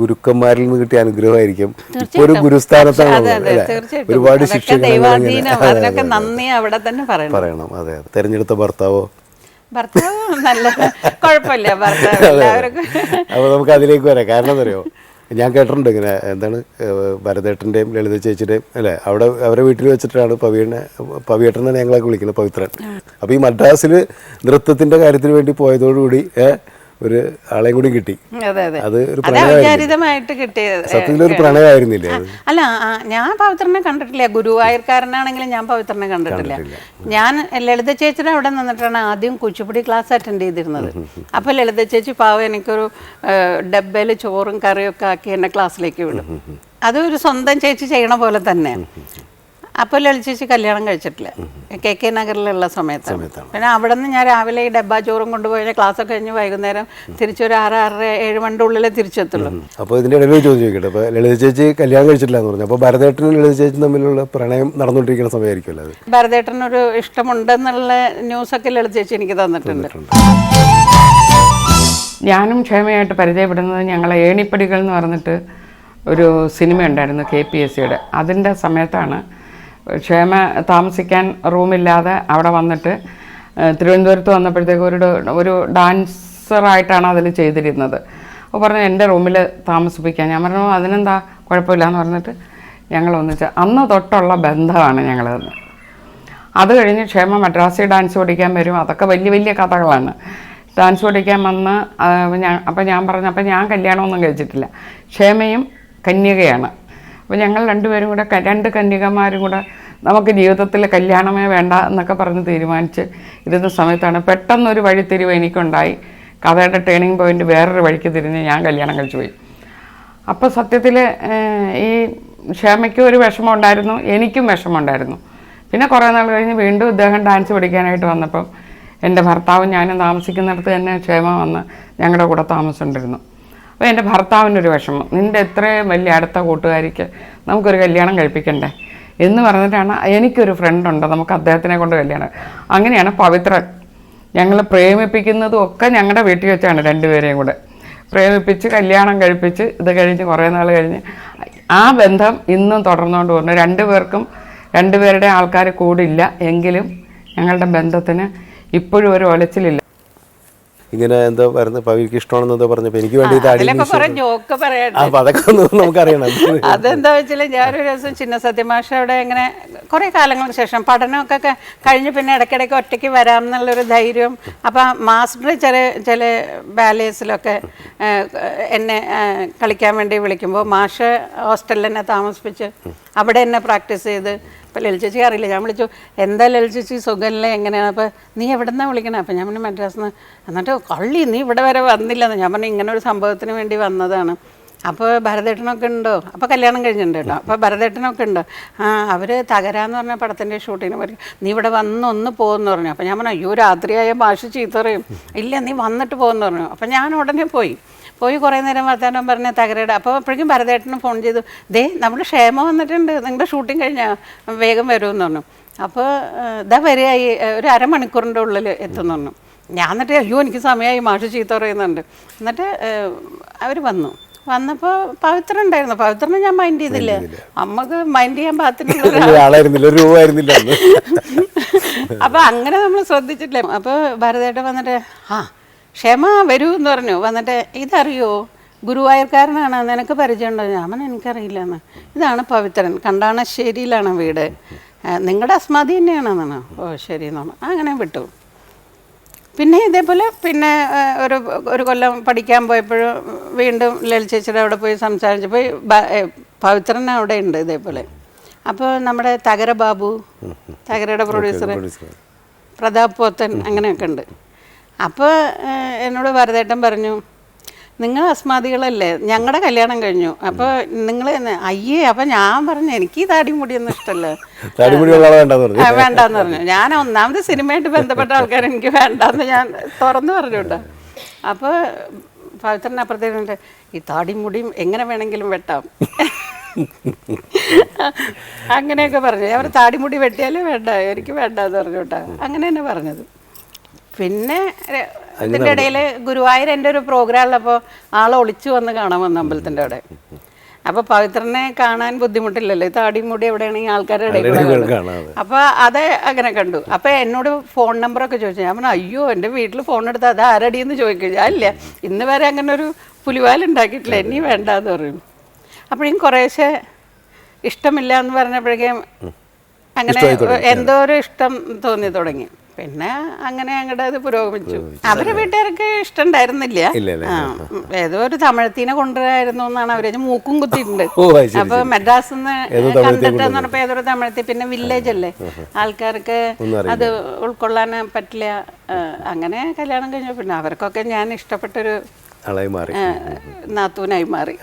ഗുരുക്കന്മാരിൽ നിന്ന് കിട്ടിയ അനുഗ്രഹമായിരിക്കും. ഇപ്പൊ ഒരു ഗുരുസ്ഥാനത്താണ് ഒരുപാട് ശിക്ഷകൾ. നന്ദി അവിടെ തന്നെ പറയണം. അതെ തെരഞ്ഞെടുത്ത ഭർത്താവോ? ഭർത്താവ് നല്ല കുഴപ്പമില്ല ഭർത്താവ് എല്ലാവർക്കും. അപ്പോൾ നമുക്ക് അതിലേക്ക് വരാം. കാരണം എന്താ അറിയോ? ഞാൻ കേട്ടിട്ടുണ്ട് ഇങ്ങനെ എന്താണ് ഭരതേട്ടന്റെയും ലളിത ചേച്ചിയുടെയും അല്ലേ? അവിടെ അവരെ വീട്ടിൽ വെച്ചിട്ടാണ് പവിയനെ പവിയേട്ടൻ തന്നെ ഞങ്ങളൊക്കെ വിളിക്കുന്നത് പവിത്രൻ. അപ്പോൾ ഈ മദ്രാസിൽ നൃത്തത്തിന്റെ കാര്യത്തിന് വേണ്ടി പോയതോടുകൂടി ഏഹ്, ഒരു ആളെ കൂടി കിട്ടി. അതെ ഒരു അവിചാരിതമായിട്ട് കിട്ടിയത്. സത്യത്തിൽ ഒരു പ്രണയമായിരുന്നില്ലേ അല്ല ഞാൻ പവിത്രനെ കണ്ടിട്ടില്ല. ഗുരുവായൂർക്കാരനാണെങ്കിലും ഞാൻ പവിത്രനെ കണ്ടിട്ടില്ല. ഞാൻ ലളിത ചേച്ചിയുടെ അവിടെ നിന്നിട്ടാണ് ആദ്യം കുച്ചിപ്പുടി ക്ലാസ് അറ്റൻഡ് ചെയ്തിരുന്നത്. അപ്പൊ ലളിത ചേച്ചി പാവം എനിക്കൊരു ഡബ്ബയിൽ ചോറും കറിയും ഒക്കെ ആക്കി എന്നെ ക്ലാസ്സിലേക്ക് വിടും. അത് ഒരു സ്വന്തം ചേച്ചി ചെയ്യണ പോലെ തന്നെ. അപ്പോൾ ലളിച്ചേച്ചി കല്യാണം കഴിച്ചിട്ടില്ല. കെ കെ നഗറിലുള്ള സമയത്ത് പിന്നെ അവിടെ നിന്ന് ഞാൻ രാവിലെ ഈ ഡബ്ബാ ചോറും കൊണ്ടുപോയി ക്ലാസ് ഒക്കെ കഴിഞ്ഞ് വൈകുന്നേരം തിരിച്ചൊരു ആറ് ആറര ഏഴ് മണിന്റെ ഉള്ളിലേ തിരിച്ചെത്തുള്ളൂ. അപ്പോൾ ഇതിന്റെ ഇടയിൽ ചോദിച്ചു ചോദിക്കട്ടെ. അപ്പോൾ ലളിത ചേച്ചി കല്യാണം കഴിച്ചിട്ടില്ല എന്ന് പറഞ്ഞു. അപ്പോൾ ഭരതേട്ടനും ലളിത ചേച്ചിയും തമ്മിലുള്ള പ്രണയം നടന്നുകൊണ്ടിരിക്കുന്ന സമയമായിരിക്കുമല്ലോ അത്? ഭരതേട്ടനൊരു ഇഷ്ടമുണ്ടെന്നുള്ള ന്യൂസൊക്കെ ലളിത ചേച്ചി എനിക്ക് തന്നിട്ടുണ്ട്. ഞാനും ക്ഷേമയായിട്ട് പരിചയപ്പെടുന്നത് ഞങ്ങളെ ഏണിപ്പടികൾ എന്ന് പറഞ്ഞിട്ട് ഒരു സിനിമ ഉണ്ടായിരുന്നു കെ പി എസ് സിയുടെ. അതിന്റെ സമയത്താണ് ക്ഷേമ താമസിക്കാൻ റൂമില്ലാതെ അവിടെ വന്നിട്ട് തിരുവനന്തപുരത്ത് വന്നപ്പോഴത്തേക്ക് ഒരു ഒരു ഡാൻസറായിട്ടാണ് അതിൽ ചെയ്തിരുന്നത്. അപ്പോൾ പറഞ്ഞു എന്റെ റൂമിൽ താമസിപ്പിക്കാൻ. ഞാൻ പറഞ്ഞു അതിനെന്താ? കുഴപ്പമില്ല എന്ന് പറഞ്ഞിട്ട് ഞങ്ങൾ ഒന്നിച്ച് അന്ന് തൊട്ടുള്ള ബന്ധമാണ് ഞങ്ങൾ അത് കഴിഞ്ഞ് ക്ഷേമ മദ്രാസി ഡാൻസ് പഠിക്കാൻ വരും. അതൊക്കെ വലിയ വലിയ കഥകളാണ്. ഡാൻസ് പഠിക്കാൻ വന്ന് ഞാൻ അപ്പം ഞാൻ പറഞ്ഞു അപ്പം ഞാൻ കല്യാണമൊന്നും കഴിച്ചിട്ടില്ല. ക്ഷേമയും കന്യകയാണ്. അപ്പോൾ ഞങ്ങൾ രണ്ടുപേരും കൂടെ രണ്ട് കന്യകമാരും കൂടെ നമുക്ക് ജീവിതത്തിൽ കല്യാണമേ വേണ്ട എന്നൊക്കെ പറഞ്ഞ് തീരുമാനിച്ച് ഇരുന്ന സമയത്താണ് പെട്ടെന്നൊരു വഴിത്തിരിവ് എനിക്കുണ്ടായി. കഥയുടെ ടേണിംഗ് പോയിന്റ് വേറൊരു വഴിക്ക് തിരിഞ്ഞ് ഞാൻ കല്യാണം കഴിച്ചു പോയി. അപ്പോൾ സത്യത്തിൽ ഈ ക്ഷമയ്ക്കും ഒരു വിഷമം ഉണ്ടായിരുന്നു എനിക്കും വിഷമം ഉണ്ടായിരുന്നു പിന്നെ കുറേ നാൾ കഴിഞ്ഞ് വീണ്ടും ഇദ്ദേഹം ഡാൻസ് പഠിക്കാനായിട്ട് വന്നപ്പം എന്റെ ഭർത്താവും ഞാനും താമസിക്കുന്നിടത്ത് തന്നെ ക്ഷേമ വന്ന് ഞങ്ങളുടെ കൂടെ താമസിച്ചുകൊണ്ടിരുന്നു. അപ്പോൾ എന്റെ ഭർത്താവിനൊരു വിഷമം. നിന്റെ എത്രയും വലിയ അടുത്ത കൂട്ടുകാരിക്ക് നമുക്കൊരു കല്യാണം കഴിപ്പിക്കണ്ടേ? എന്ന് പറഞ്ഞിട്ടാണ് എനിക്കൊരു ഫ്രണ്ടുണ്ട് നമുക്ക് അദ്ദേഹത്തിനെ കൊണ്ട് കല്യാണം അങ്ങനെയാണ് പവിത്രൻ ഞങ്ങൾ പ്രേമിപ്പിക്കുന്നതും ഒക്കെ ഞങ്ങളുടെ വീട്ടിൽ വെച്ചാണ് രണ്ടുപേരെയും കൂടെ. പ്രേമിപ്പിച്ച് കല്യാണം കഴിപ്പിച്ച് ഇത് കഴിഞ്ഞ് കുറേ നാൾ കഴിഞ്ഞ് ആ ബന്ധം ഇന്നും തുടർന്നുകൊണ്ട് പോകുന്നു രണ്ടുപേർക്കും രണ്ടുപേരുടെ ആൾക്കാർ കൂടില്ല എങ്കിലും ഞങ്ങളുടെ ബന്ധത്തിന് ഇപ്പോഴും ഒരു ഒലച്ചിലില്ല. ഇങ്ങനെ എന്താ പറയുന്നത് പവിക്ക് ഇഷ്ടമാണെന്ന് എന്താ പറഞ്ഞപ്പോൾ എനിക്ക് വേണ്ടി ഇത് അതൊക്കെ ഒന്ന് നമുക്കറിയണം. അതെന്താ വെച്ചാൽ ഞാനൊരു ദിവസം ചിന്ന സത്യമാഷ അവിടെ ഇങ്ങനെ കുറേ കാലങ്ങൾക്ക് ശേഷം പഠനമൊക്കെ കഴിഞ്ഞ് പിന്നെ ഇടയ്ക്കിടയ്ക്ക് ഒറ്റയ്ക്ക് വരാം എന്നുള്ളൊരു ധൈര്യം. അപ്പം മാസ്റ്റർ ചില ചില ബാലേഴ്സിലൊക്കെ എന്നെ കളിക്കാൻ വേണ്ടി വിളിക്കുമ്പോൾ മാഷ് ഹോസ്റ്റലിൽ എന്നെ താമസിപ്പിച്ച് അവിടെ എന്നെ പ്രാക്ടീസ് ചെയ്ത് ഇപ്പം ലളിത ചേച്ചി അറിയില്ല. ഞാൻ വിളിച്ചു എന്താ ലളിത ചേച്ചി? സുഖമല്ലേ എങ്ങനെയാണ് അപ്പോൾ നീ എവിടെ നിന്നാണ് വിളിക്കണേ? അപ്പം ഞാൻ പറഞ്ഞു മദ്രാസിൽ നിന്ന് എന്നിട്ട് കള്ളി നീ ഇവിടെ വരെ വന്നില്ലെന്ന്. ഞാൻ പറഞ്ഞു ഇങ്ങനെ ഒരു സംഭവത്തിന് വേണ്ടി വന്നതാണ്. അപ്പോൾ ഭരതേട്ടനൊക്കെ ഉണ്ടോ? അപ്പോൾ കല്യാണം കഴിഞ്ഞിട്ടുണ്ട് അപ്പോൾ ഭരതേട്ടനൊക്കെ ഉണ്ടോ? ആ അവർ തകരാന്ന് പറഞ്ഞ പടത്തിന്റെ ഷൂട്ടിങ്ങിന് പറയും നീ ഇവിടെ വന്ന് ഒന്ന് പോകുമെന്ന് പറഞ്ഞു. അപ്പോൾ ഞാൻ പറഞ്ഞു അയ്യോ രാത്രിയായ ഭാഷ ചീത്തറയും ഇല്ല നീ വന്നിട്ട് പോകുമെന്ന് പറഞ്ഞു. അപ്പോൾ ഞാൻ ഉടനെ പോയി. പോയി കുറേ നേരം വർത്താനം പറഞ്ഞ തകരയുടെ. അപ്പോൾ അപ്പോഴേക്കും ഭരതേട്ടനും ഫോൺ ചെയ്തു ദേ നമ്മൾ ക്ഷേമം വന്നിട്ടുണ്ട് നിങ്ങളുടെ ഷൂട്ടിംഗ് കഴിഞ്ഞാൽ വേഗം വരുമെന്ന് പറഞ്ഞു. അപ്പോൾ ഇതാ വരികയായി ഒരു അരമണിക്കൂറിന്റെ ഉള്ളിൽ എത്തുന്നു പറഞ്ഞു. ഞാൻ എന്നിട്ട് അയ്യോ എനിക്ക് സമയമായി മാഷ് ചീത്ത പറയുന്നുണ്ട്. എന്നിട്ട് അവർ വന്നു. വന്നപ്പോൾ പവിത്രൻ ഉണ്ടായിരുന്നു. പവിത്രനെ ഞാൻ മൈൻഡ് ചെയ്തില്ല. അമ്മയ്ക്ക് മൈൻഡ് ചെയ്യാൻ പാകത്തിനുള്ള അപ്പൊ അങ്ങനെ നമ്മൾ ശ്രദ്ധിച്ചിട്ടില്ല. അപ്പൊ ഭരതേട്ട വന്നിട്ട് ആ ക്ഷമ വരൂ എന്ന് പറഞ്ഞു. വന്നിട്ട് ഇതറിയോ? ഗുരുവായൂർക്കാരനാണ്. നിനക്ക് പരിചയമുണ്ടോ? ഞാൻ എനിക്കറിയില്ല എന്ന് ഇതാണ് പവിത്രൻ. കണ്ടാണശ്ശേരിയിലാണ് വീട്. നിങ്ങളുടെ അസ്മാതി തന്നെയാണെന്നാണ് ഓ ശരി എന്നാണ്. അങ്ങനെ വിട്ടു. പിന്നെ ഇതേപോലെ പിന്നെ ഒരു ഒരു കൊല്ലം പഠിക്കാൻ പോയപ്പോഴും വീണ്ടും ലളിത ചേച്ചിയുടെ അവിടെ പോയി സംസാരിച്ചപ്പോൾ പവിത്രൻ അവിടെ ഉണ്ട് ഇതേപോലെ. അപ്പോൾ നമ്മുടെ തകര ബാബു തകരയുടെ പ്രൊഡ്യൂസർ പ്രതാപ് പോത്തൻ അങ്ങനെയൊക്കെ ഉണ്ട്. അപ്പോൾ എന്നോട് ഭരതേട്ടൻ പറഞ്ഞു നിങ്ങൾ അസ്മാദികളല്ലേ? ഞങ്ങളുടെ കല്യാണം കഴിഞ്ഞു. അപ്പോൾ നിങ്ങൾ അയ്യേ അപ്പം ഞാൻ പറഞ്ഞു എനിക്ക് ഈ താടി മുടിയൊന്നും ഇഷ്ടമല്ല വേണ്ടെന്ന് പറഞ്ഞു. ഞാൻ ഒന്നാമത് സിനിമയായിട്ട് ബന്ധപ്പെട്ട ആൾക്കാർ എനിക്ക് വേണ്ടാന്ന് ഞാൻ തുറന്നു പറഞ്ഞു കേട്ടോ. അപ്പോൾ പവിത്രൻ അപ്പുറത്തേക്ക് ഈ താടിമുടിയും മുടിയും എങ്ങനെ വേണമെങ്കിലും വെട്ടാം? അങ്ങനെയൊക്കെ പറഞ്ഞു. അവർ താടിമുടി വെട്ടിയാലേ വേണ്ട എനിക്ക് വേണ്ട എന്ന് പറഞ്ഞു കേട്ടോ. അങ്ങനെ തന്നെ പറഞ്ഞത്. പിന്നെ ഇതിന്റെ ഇടയിൽ ഗുരുവായൂർ എന്റെ ഒരു പ്രോഗ്രാം ഉള്ളപ്പോൾ ആളെ ഒളിച്ചു വന്ന് കാണാൻ വന്നു അമ്പലത്തിന്റെ അവിടെ. അപ്പൊ പവിത്രനെ കാണാൻ ബുദ്ധിമുട്ടില്ലല്ലോ? ഈ താടി മുടി എവിടെയാണെങ്കിൽ ആൾക്കാരുടെ ഇടയിൽ അപ്പോൾ അത് അങ്ങനെ കണ്ടു. അപ്പൊ എന്നോട് ഫോൺ നമ്പറൊക്കെ ചോദിച്ചു. ഞാൻ പറഞ്ഞു അയ്യോ എന്റെ വീട്ടിൽ ഫോൺ എടുത്ത് അത് ആരടിയെന്ന് ചോദിക്കും. ഞാൻ ഇല്ല. ഇന്ന് വരെ അങ്ങനെ ഒരു പുലിവാൽ ഉണ്ടാക്കിയിട്ടില്ല. ഇനി വേണ്ടാന്ന് പറയും. അപ്പോഴും കുറേശ്ശെ ഇഷ്ടമില്ല എന്ന് പറഞ്ഞപ്പോഴേക്കും അങ്ങനെ എന്തോ ഒരു ഇഷ്ടം തോന്നി തുടങ്ങി. പിന്നെ അങ്ങനെ അങ്ങോട്ട് അത് പുരോഗമിച്ചു. അവരെ വീട്ടുകാർക്ക് ഇഷ്ടം ഉണ്ടായിരുന്നില്ല ഇല്ല, ഇല്ല. ആ, ഏതോ ഒരു തമിഴത്തിനെ കൊണ്ടുവരായിരുന്നു എന്നാണ് അവർ. മൂക്കും കുത്തിയിട്ടുണ്ട്. അപ്പൊ മദ്രാസ് ഏതോ തമിഴത്തിയെ കണ്ടിട്ടെന്ന് പറഞ്ഞപ്പോ ഏതൊരു തമിഴത്തി പിന്നെ വില്ലേജ് അല്ലേ? ആൾക്കാർക്ക് അത് ഉൾക്കൊള്ളാൻ പറ്റില്ല. അങ്ങനെ കല്യാണം കഴിഞ്ഞു പിന്നെ അവർക്കൊക്കെ ഞാൻ ഇഷ്ടപ്പെട്ടൊരു നാത്തൂനായി മാറി.